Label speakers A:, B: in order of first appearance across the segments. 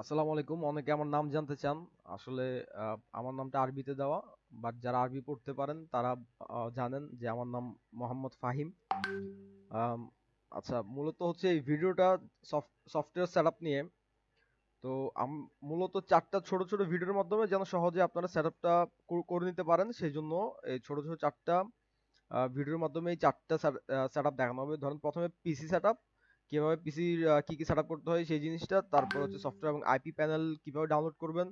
A: আসসালামু আলাইকুম। অনেকে আমার নাম জানতে চান। আসলে আমার নামটা আরবিতে দেওয়া বাট যারা আরবি পড়তে পারেন, তারা জানেন যে আমার নাম মোহাম্মদ ফাহিম। আচ্ছা মূলত হচ্ছে এই ভিডিওটা সফটওয়্যার সেটআপ নিয়ে। তো মূলত চারটা ছোট ছোট ভিডিওর মাধ্যমে যেন সহজে আপনারা সেটআপটা করে নিতে পারেন। সেই জন্য এই ছোট ছোট চারটা ভিডিওর মাধ্যমে এই চারটা সেটআপ দেখানো হবে। ধরেন প্রথমে পিসি সেটআপ কীভাবে পিসির কি কি সেটআপ করতে হয় সেই জিনিসটা, তারপর হচ্ছে সফটওয়্যার এবং আইপি প্যানেল কীভাবে ডাউনলোড করবেন,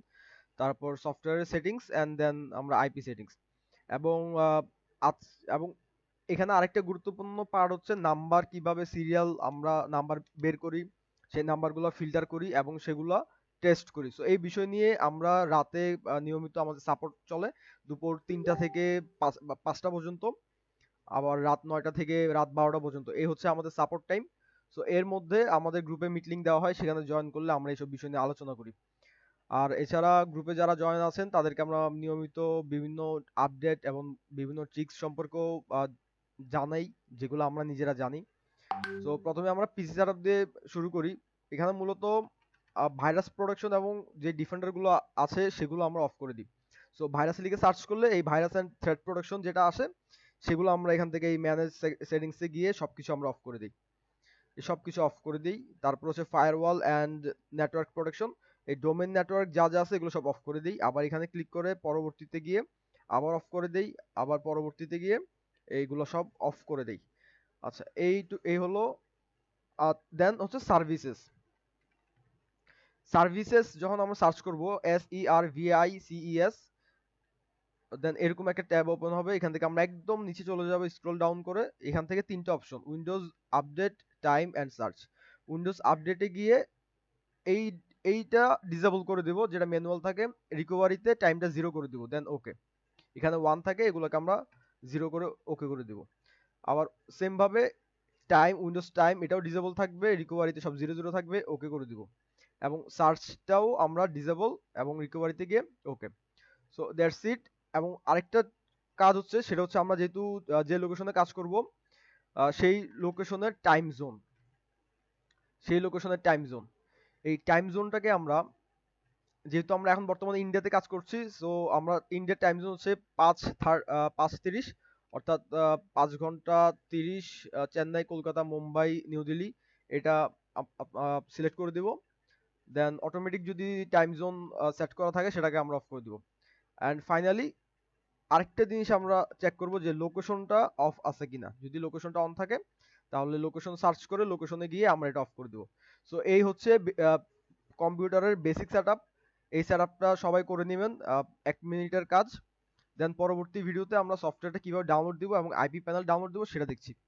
A: তারপর সফটওয়্যারের সেটিংস অ্যান্ড দেন আমরা আইপি সেটিংস এবং এবং এখানে আরেকটা গুরুত্বপূর্ণ পার্ট হচ্ছে নাম্বার কীভাবে সিরিয়াল আমরা নাম্বার বের করি, সেই নাম্বারগুলো ফিল্টার করি এবং সেগুলো টেস্ট করি। সো এই বিষয় নিয়ে আমরা রাতে নিয়মিত আমাদের সাপোর্ট চলে দুপুর তিনটা থেকে পাঁচটা পর্যন্ত, আবার রাত নয়টা থেকে রাত বারোটা পর্যন্ত। এই হচ্ছে আমাদের সাপোর্ট টাইম সো এর মধ্যে আমাদের গ্রুপে মিটিং দেওয়া হয়, সেখানে জয়েন করলে আমরা এইসব বিষয় নিয়ে আলোচনা করি। আর এছাড়া গ্রুপে যারা জয়েন আছেন, তাদেরকে আমরা নিয়মিত বিভিন্ন আপডেট এবং বিভিন্ন ট্রিক্স সম্পর্কেও জানাই, যেগুলো আমরা নিজেরা জানি। তো প্রথমে আমরা পিসি সেটআপ দিয়ে শুরু করি। এখানে মূলত ভাইরাস প্রোডাকশন এবং যে ডিফেন্ডারগুলো আছে, সেগুলো আমরা অফ করে দিই। সো ভাইরাস লিখে সার্চ করলে এই ভাইরাস এন্ড থ্রেড প্রোডাকশন যেটা আসে, সেগুলো আমরা এখান থেকে এই ম্যানেজ সেটিংসে গিয়ে সবকিছু আমরা অফ করে দিই। এই সবকিছু অফ করে দিই। তারপর হচ্ছে ফায়ারওয়াল অ্যান্ড নেটওয়ার্ক প্রোটেকশন এই ডোমেন নেটওয়ার্ক যা যা আছে এগুলো সব অফ করে দিই। আবার এখানে ক্লিক করে পরবর্তীতে গিয়ে আবার অফ করে দেই, আবার পরবর্তীতে গিয়ে এইগুলো সব অফ করে দেই। আচ্ছা এই এই হলো দেন হচ্ছে সার্ভিসেস সার্ভিসেস যখন আমরা সার্চ করব S E R V I C E S then এরকম একটা ট্যাব ওপেন হবে, এখান থেকে আমরা একদম নিচে চলে যাব স্ক্রল ডাউন করে এখান থেকে তিনটা option Windows update time and search Windows আপডেটে গিয়ে এই, এইটা ডিসেবল করে দেব, যেটা ম্যানুয়াল থাকে রিকভারিতে টাইমটা জিরো করে দিব দেন ওকে এখানে ওয়ান থাকে, এগুলোকে আমরা জিরো করে ওকে করে দিব। আবার সেম ভাবে টাইম উইন্ডোজ টাইম এটাও ডিসেবল থাকবে রিকভারিতে সব জিরো জিরো থাকবে ওকে করে দিব। এবং সার্চটাও আমরা ডিসেবল এবং রিকভারিতে গিয়ে ওকে সো দ্যাটস ইট এবং আরেকটা কাজ হচ্ছে, সেটা হচ্ছে আমরা যেহেতু যে লোকেশনে কাজ করব সেই লোকেশনের টাইম জোন সেই লোকেশনের টাইম জোন এই টাইম জোনটাকে আমরা, যেহেতু আমরা এখন বর্তমানে ইন্ডিয়াতে কাজ করছি সো আমরা ইন্ডিয়ার টাইম জোন হচ্ছে পাঁচ পাঁচ তিরিশ, অর্থাৎ পাঁচ ঘণ্টা তিরিশ চেন্নাই, কলকাতা, মুম্বাই, নিউ দিল্লি, এটা সিলেক্ট করে দিব। দেন অটোমেটিক যদি টাইম জোন সেট করা থাকে, সেটাকে আমরা অফ করে দিব। অ্যান্ড ফাইনালি আরেকটা জিনিস আমরা চেক করব যে লোকেশনটা অফ আছে কিনা। যদি লোকেশনটা অন থাকে, তাহলে লোকেশন সার্চ করে লোকেশনে গিয়ে আমরা এটা অফ করে দেবো। সো এই হচ্ছে কম্পিউটারের বেসিক সেটআপ এই সেটআপটা সবাই করে নেবেন এক মিনিটের কাজ। দেন পরবর্তী ভিডিওতে আমরা সফটওয়্যারটা কীভাবে ডাউনলোড দিব এবং আইপি প্যানেল ডাউনলোড দিব সেটা দেখছি।